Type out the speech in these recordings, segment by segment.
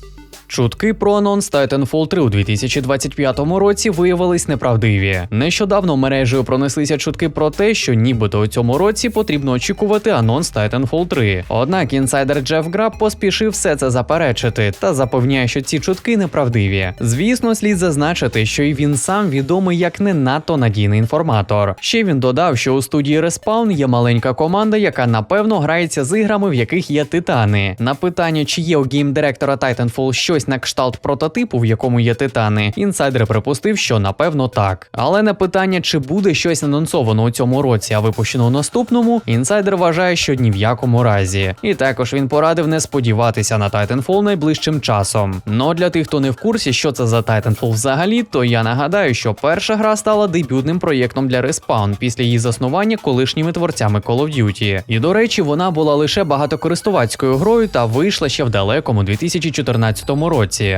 Thank you. Чутки про анонс Titanfall 3 у 2025 році виявились неправдиві. Нещодавно мережею пронеслися чутки про те, що нібито у цьому році потрібно очікувати анонс Titanfall 3. Однак інсайдер Джеф Граб поспішив все це заперечити та запевняє, що ці чутки неправдиві. Звісно, слід зазначити, що і він сам відомий як не надто надійний інформатор. Ще він додав, що у студії Respawn є маленька команда, яка напевно грається з іграми, в яких є титани. На питання, чи є у геймдиректора Titanfall щось на кшталт прототипу, в якому є титани, інсайдер припустив, що напевно так. Але на питання, чи буде щось анонсовано у цьому році, а випущено у наступному, інсайдер вважає, що ні в якому разі. І також він порадив не сподіватися на Titanfall найближчим часом. Но для тих, хто не в курсі, що це за Titanfall взагалі, то я нагадаю, що перша гра стала дебютним проєктом для Respawn після її заснування колишніми творцями Call of Duty. І до речі, вона була лише багатокористувацькою грою та вийшла ще в далекому 2014 році.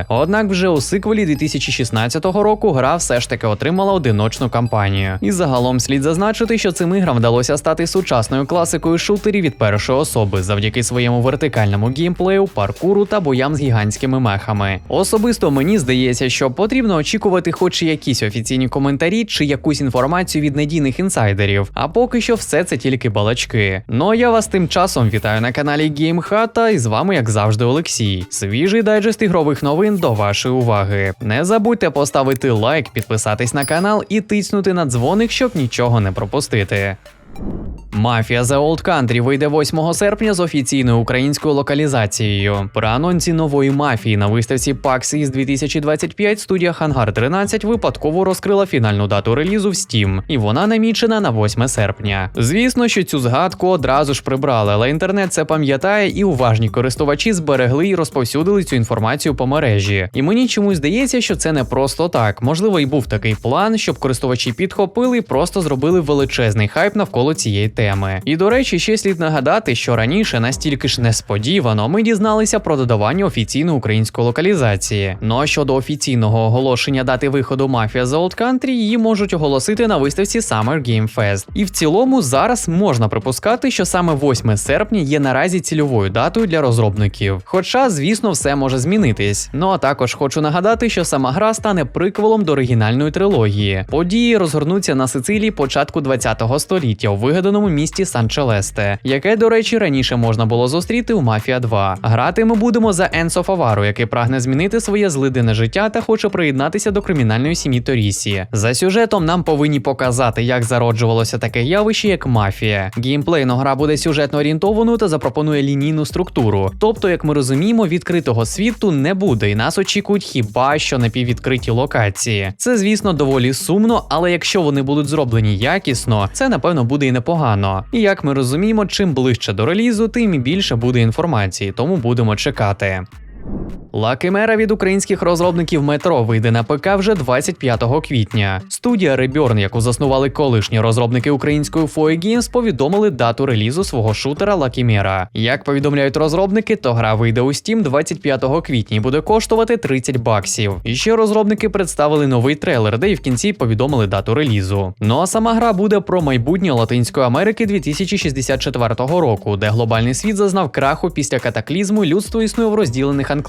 Однак вже у сиквелі 2016 року гра все ж таки отримала одиночну кампанію. І загалом слід зазначити, що цим іграм вдалося стати сучасною класикою шутерів від першої особи завдяки своєму вертикальному геймплею, паркуру та боям з гігантськими мехами. Особисто мені здається, що потрібно очікувати хоч якісь офіційні коментарі чи якусь інформацію від надійних інсайдерів. А поки що все це тільки балачки. Ну а я вас тим часом вітаю на каналі GameHata і з вами, як завжди, Олексій. Свіжий дайджест ігрових новин до вашої уваги. Не забудьте поставити лайк, підписатись на канал і тиснути на дзвоник, щоб нічого не пропустити. Мафія The Old Country вийде 8 серпня з офіційною українською локалізацією. При анонсі нової мафії на виставці PAX East 2025 студія Hangar 13 випадково розкрила фінальну дату релізу в Steam, і вона намічена на 8 серпня. Звісно, що цю згадку одразу ж прибрали, але інтернет це пам'ятає, і уважні користувачі зберегли і розповсюдили цю інформацію по мережі. І мені чомусь здається, що це не просто так. Можливо, і був такий план, щоб користувачі підхопили і просто зробили величезний хайп навколо цієї теми. І до речі, ще слід нагадати, що раніше настільки ж несподівано ми дізналися про додавання офіційної української локалізації. Ну а щодо офіційного оголошення дати виходу Mafia The Old Country, її можуть оголосити на виставці Summer Game Fest. І в цілому зараз можна припускати, що саме 8 серпня є наразі цільовою датою для розробників. Хоча, звісно, все може змінитись. Ну а також хочу нагадати, що сама гра стане приквелом до оригінальної трилогії. Події розгорнуться на Сицилії початку 20-го століття у вигаданому місті Сан-Челесте, яке, до речі, раніше можна було зустріти у Мафія 2. Грати ми будемо за Енсо Фавару, який прагне змінити своє злидене життя та хоче приєднатися до кримінальної сім'ї Торісі. За сюжетом нам повинні показати, як зароджувалося таке явище, як мафія. Геймплейно гра буде сюжетно орієнтованою та запропонує лінійну структуру. Тобто, як ми розуміємо, відкритого світу не буде, і нас очікують хіба що напіввідкриті локації. Це, звісно, доволі сумно, але якщо вони будуть зроблені якісно, це напевно буде і непогано. І як ми розуміємо, чим ближче до релізу, тим і більше буде інформації, тому будемо чекати. Лакимера від українських розробників метро вийде на ПК вже 25 квітня. Студія Reburn, яку заснували колишні розробники української FOE Games, повідомили дату релізу свого шутера Лакімера. Як повідомляють розробники, то гра вийде у Steam 25 квітня і буде коштувати 30 баксів. І ще розробники представили новий трейлер, де і в кінці повідомили дату релізу. Ну а сама гра буде про майбутнє Латинської Америки 2064 року, де глобальний світ зазнав краху після катаклізму, людство існує в розділених анклавах.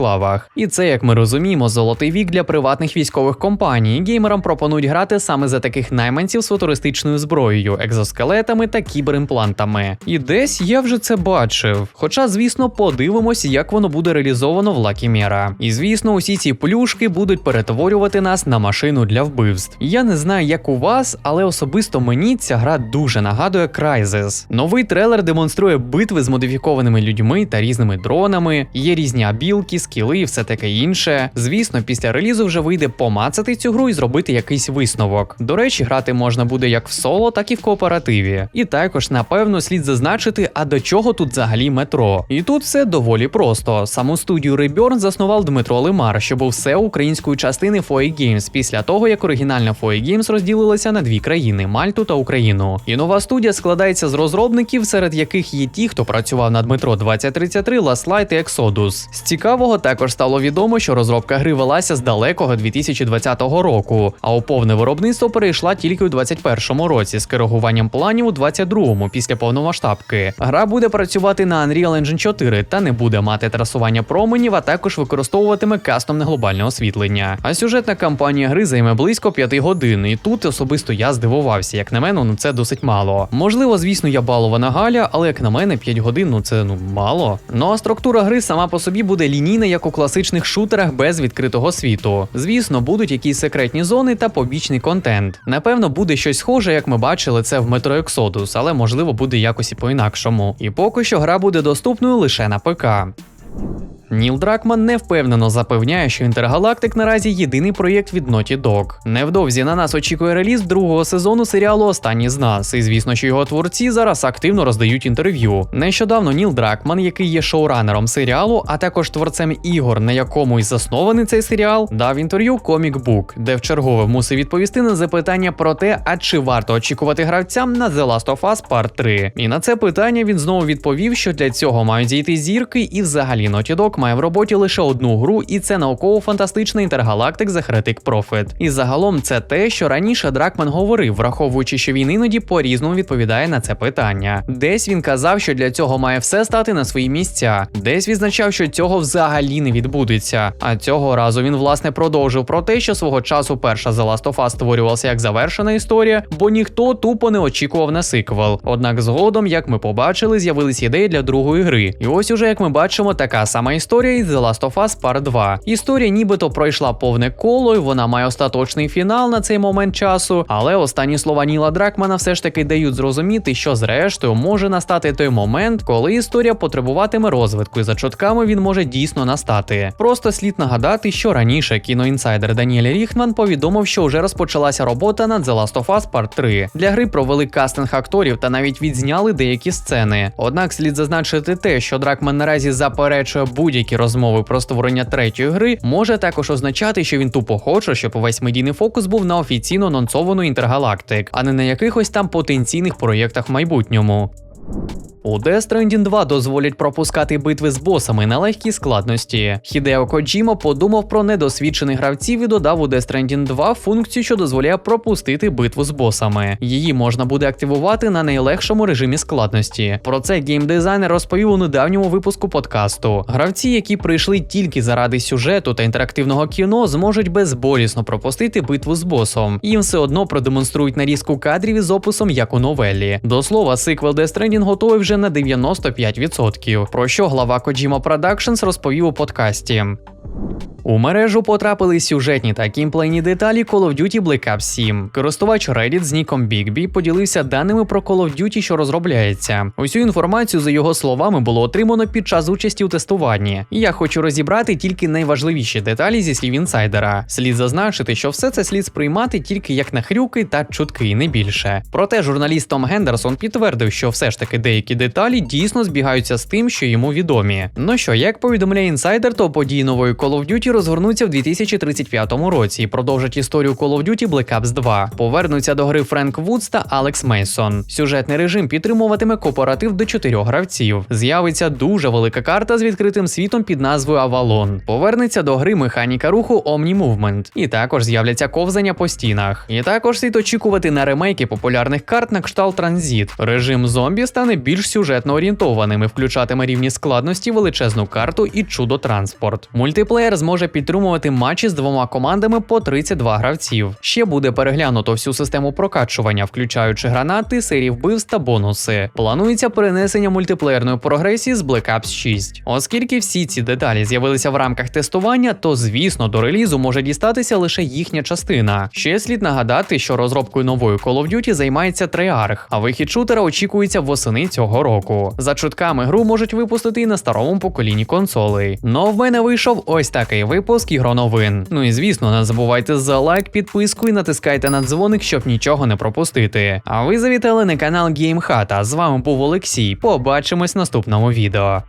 І це, як ми розуміємо, золотий вік для приватних військових компаній. Геймерам пропонують грати саме за таких найманців з футуристичною зброєю, екзоскелетами та кіберимплантами. І десь я вже це бачив. Хоча, звісно, подивимось, як воно буде реалізовано в Mirror. І звісно, усі ці плюшки будуть перетворювати нас на машину для вбивств. Я не знаю, як у вас, але особисто мені ця гра дуже нагадує Crysis. Новий трейлер демонструє битви з модифікованими людьми та різними дронами. Є різні абілки, скіли і все таке інше. Звісно, після релізу вже вийде помацати цю гру і зробити якийсь висновок. До речі, грати можна буде як в соло, так і в кооперативі. І також, напевно, слід зазначити, а до чого тут взагалі метро. І тут все доволі просто. Саму студію Reburn заснував Дмитро Лимар, що був все українською частини FOE Games після того, як оригінальна FOE Games розділилася на дві країни Мальту та Україну. І нова студія складається з розробників, серед яких є ті, хто працював над метро 2033, Last Light і Exodus. З цікавого цікавого також стало відомо, що розробка гри велася з далекого 2020 року, а у повне виробництво перейшла тільки у 2021 році з коригуванням планів у 2022 після повномасштабки. Гра буде працювати на Unreal Engine 4 та не буде мати трасування променів, а також використовуватиме кастомне глобальне освітлення. А сюжетна кампанія гри займе близько 5 годин, і тут особисто я здивувався. Як на мене, ну це досить мало. Можливо, звісно, я балована Галя, але як на мене, 5 годин ну це ну мало. Ну а структура гри сама по собі буде лінійна, як у класичних шутерах без відкритого світу. Звісно, будуть якісь секретні зони та побічний контент. Напевно, буде щось схоже, як ми бачили це в Metro Exodus, але можливо буде якось і по-інакшому. І поки що гра буде доступною лише на ПК. Ніл Дракман невпевнено запевняє, що Інтергалактик наразі єдиний проєкт від Naughty Dog. Невдовзі на нас очікує реліз другого сезону серіалу Останні з нас. І звісно, що його творці зараз активно роздають інтерв'ю. Нещодавно Ніл Дракман, який є шоуранером серіалу, а також творцем ігор, на якому й заснований цей серіал, дав інтерв'ю Comic Book, де вчергове мусив відповісти на запитання про те, а чи варто очікувати гравцям на The Last of Us Part 3. І на це питання він знову відповів, що для цього мають зійти зірки, і взагалі Naughty Dog має в роботі лише одну гру, і це науково-фантастичний інтергалактик The Heretic Prophet. І загалом це те, що раніше Дракман говорив, враховуючи, що він іноді по-різному відповідає на це питання. Десь він казав, що для цього має все стати на свої місця, десь відзначав, що цього взагалі не відбудеться. А цього разу він власне продовжив про те, що свого часу перша The Last of Us створювалася як завершена історія, бо ніхто тупо не очікував на сиквел. Однак згодом, як ми побачили, з'явились ідеї для другої гри. І ось уже як ми бачимо, така сама історія із The Last of Us Part 2. Історія нібито пройшла повне коло, і вона має остаточний фінал на цей момент часу. Але останні слова Ніла Дракмана все ж таки дають зрозуміти, що зрештою може настати той момент, коли історія потребуватиме розвитку, і за чутками він може дійсно настати. Просто слід нагадати, що раніше кіноінсайдер Даніель Ріхман повідомив, що вже розпочалася робота над The Last of Us Part 3. Для гри провели кастинг акторів та навіть відзняли деякі сцени. Однак слід зазначити те, що Дракман наразі заперечує будь-які розмови про створення третьої гри, може також означати, що він тупо хоче, щоб увесь медійний фокус був на офіційно анонсовану інтергалактик, а не на якихось там потенційних проєктах в майбутньому. У Death Stranding 2 дозволять пропускати битви з босами на легкій складності. Хідео Коджімо подумав про недосвідчених гравців і додав у Death Stranding 2 функцію, що дозволяє пропустити битву з босами. Її можна буде активувати на найлегшому режимі складності. Про це геймдизайнер розповів у недавньому випуску подкасту. Гравці, які прийшли тільки заради сюжету та інтерактивного кіно, зможуть безболісно пропустити битву з босом. Їм все одно продемонструють нарізку кадрів із описом, як у новелі. До слова, сиквел Death Stranding готовий вже на 95%, про що глава Kojima Productions розповів у подкасті. У мережу потрапили сюжетні та кімплейні деталі Call of Duty Black Ops 7. Користувач Reddit з ніком BigB поділився даними про Call of Duty, що розробляється. Усю інформацію, за його словами, було отримано під час участі у тестуванні. І я хочу розібрати тільки найважливіші деталі зі слів інсайдера. Слід зазначити, що все це слід сприймати тільки як нахрюки та чутки, не більше. Проте журналіст Том Гендерсон підтвердив, що все ж таки деякі деталі дійсно збігаються з тим, що йому відомі. Ну що, як повідомляє інсайдер, то події нової Call of Duty розгорнуться в 2035 році і продовжать історію Call of Duty Black Ops 2. Повернуться до гри Френк Вудс та Алекс Мейсон. Сюжетний режим підтримуватиме кооператив до чотирьох гравців. З'явиться дуже велика карта з відкритим світом під назвою Авалон. Повернеться до гри механіка руху Omni Movement. І також з'являться ковзання по стінах. І також слід очікувати на ремейки популярних карт на кшталт Транзит. Режим зомбі стане більш сюжетно орієнтованим і включатиме рівні складності, величезну карту і чудо транспорт. Мультиплеєр зможе підтримувати матчі з двома командами по 32 гравців. Ще буде переглянуто всю систему прокачування, включаючи гранати, серії вбивств та бонуси. Планується перенесення мультиплеєрної прогресії з Black Ops 6. Оскільки всі ці деталі з'явилися в рамках тестування, то звісно до релізу може дістатися лише їхня частина. Ще слід нагадати, що розробкою нової Call of Duty займається Treyarch, а вихід шутера очікується восени цього року. За чутками гру можуть випустити і на старому поколінні консолей. Но в мене вийшов ось такий випуск ігроновин. Ну і звісно, не забувайте за лайк, підписку і натискайте на дзвоник, щоб нічого не пропустити. А ви завітали на канал Геймхата. з вами був Олексій. Побачимось в наступному відео.